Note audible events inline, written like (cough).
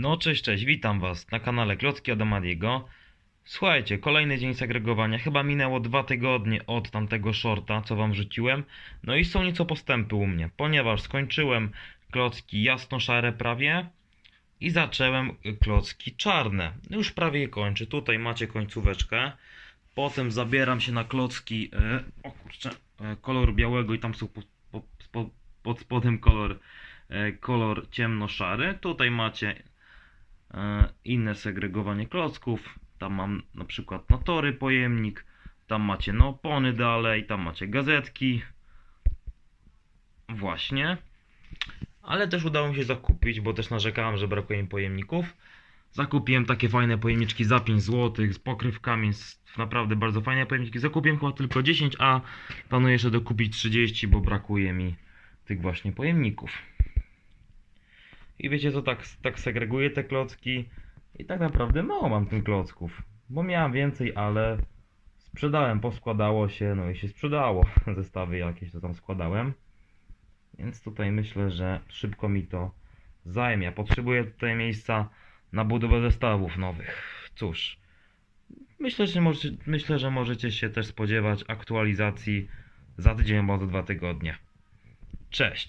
No cześć, cześć, witam was na kanale Klocki Adamadiego. Słuchajcie, kolejny dzień segregowania. Chyba minęło dwa tygodnie od tamtego shorta, co wam rzuciłem. No i są nieco postępy u mnie, ponieważ skończyłem klocki jasno-szare prawie i zacząłem klocki czarne. Już prawie kończę. Tutaj macie końcóweczkę. Potem zabieram się na klocki, e, o kurczę, e, kolor białego i tam są po, po, pod spodem kolor, e, kolor ciemno-szary. Tutaj macie inne segregowanie klocków. Tam mam na przykład na tory pojemnik, tam macie na opony dalej, tam macie gazetki. Właśnie. Ale też udało mi się zakupić, bo też narzekałem, że brakuje mi pojemników. Zakupiłem takie fajne pojemniczki za 5 zł z pokrywkami, naprawdę bardzo fajne pojemniki. Zakupiłem chyba tylko 10, a planuję jeszcze dokupić 30, bo brakuje mi tych właśnie pojemników. I wiecie co, tak, tak segreguję te klocki i tak naprawdę mało mam tych klocków, bo miałem więcej, ale sprzedałem, poskładało się, no i się sprzedało (laughs) zestawy jakieś, to tam składałem. Więc tutaj myślę, że szybko mi to zajmie. Ja potrzebuję tutaj miejsca na budowę zestawów nowych. Cóż, myślę, że, może, myślę, że możecie się też spodziewać aktualizacji za tydzień albo za dwa tygodnie. Cześć!